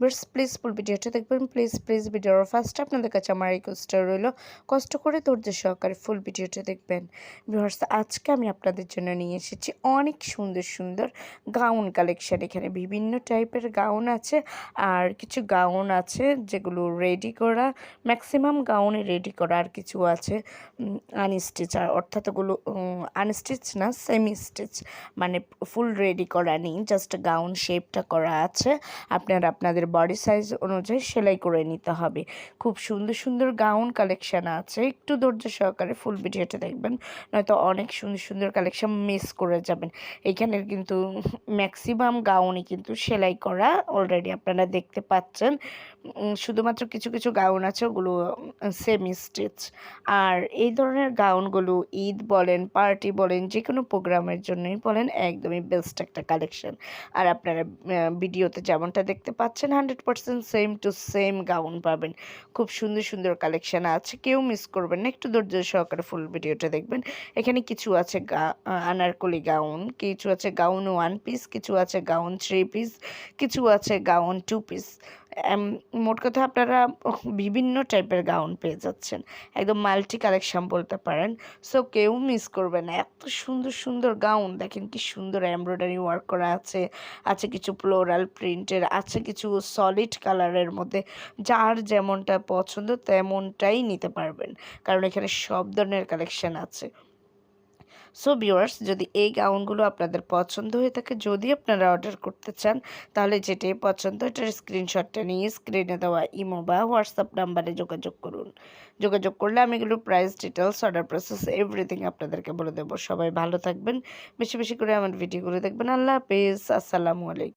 bears please full ভিডিওটা দেখবেন। Please please ভিডিওর ফার্স্ট আপনাদের কাছে আমার রিকোয়েস্টটা রইল, কষ্ট করে ধৈর্য সহকারে ফুল ভিডিওটা দেখবেন। ভিউয়ার্স আজকে আমি আপনাদের জন্য নিয়ে এসেছি অনেক সুন্দর সুন্দর গাউন কালেকশন এখানে বিভিন্ন টাইপের গাউন আছে আর কিছু গাউন আছে যেগুলো রেডি করা ম্যাক্সিমাম গাউনে রেডি করা আর কিছু আছে আনস্টিচ আর অর্থাৎ ওগুলো আনস্টিচ না সেমি স্টিচ মানে ফুল রেডি করা নেই জাস্ট গাউন শেপটা করা আছে। আপনারা আপনাদের বডি সাইজ অনুযায়ী সেলাই করে নিতে হবে। খুব সুন্দর সুন্দর গাউন কালেকশান আছে। একটু ধৈর্য সহকারে ফুল ভিডিওটা দেখবেন, নয়তো অনেক সুন্দর সুন্দর কালেকশান মিস করে যাবেন। এখানের কিন্তু ম্যাক্সিমাম গাউনই কিন্তু সেলাই করা অলরেডি আপনারা দেখতে পাচ্ছেন। শুধুমাত্র কিছু কিছু গাউন আছে, ওগুলো সেমি স্টিচ আর এই ধরনের গাউনগুলো ঈদ বলেন পার্টি বলেন যে কোনো প্রোগ্রামের জন্যই বলেন, একদমই বেস্ট একটা কালেকশন আর আপনারা ভিডিওতে যেমনটা দেখতে পাচ্ছেন hundred percent same to same gown পাবেন। খুব সুন্দর সুন্দর কালেকশান আছে। কেউ মিস করবেন না। একটু ধৈর্য সহকারে ফুল ভিডিওটা দেখবেন। এখানে কিছু আছে আনারকলি গাউন কিছু আছে গাউন ওয়ান পিস কিছু আছে গাউন থ্রি পিস কিছু আছে গাউন টু পিস মোট কথা আপনারা বিভিন্ন টাইপের গাউন পেয়ে যাচ্ছেন। একদম মাল্টি কালেকশন বলতে পারেন। সো কেউ মিস করবে না। এত সুন্দর সুন্দর গাউন দেখেন কি সুন্দর এমব্রয়ডারি ওয়ার্ক করা আছে। আছে কিছু ফ্লোরাল প্রিন্টের আছে কিছু সলিড কালারের মধ্যে। যার যেমনটা পছন্দ, তেমনটাই নিতে পারবেন। কারণ এখানে সব ধরনের কালেকশন আছে। সো ভিউয়ার্স যদি এই গাউনগুলো আপনাদের পছন্দ হয়ে থাকে, যদি আপনারা অর্ডার করতে চান, তাহলে যেটাই পছন্দ, এটার স্ক্রিনশটটা নিয়ে স্ক্রিনে দেওয়া ইমো বা হোয়াটসঅ্যাপ নাম্বারে যোগাযোগ করুন। যোগাযোগ করলে আমি এগুলো price details order process everything আপনাদেরকে বলে দেবো। সবাই ভালো থাকবেন, বেশি বেশি করে আমার ভিডিওগুলো দেখবেন। আল্লাহ হাফেজ, আসসালামু আলাইকুম।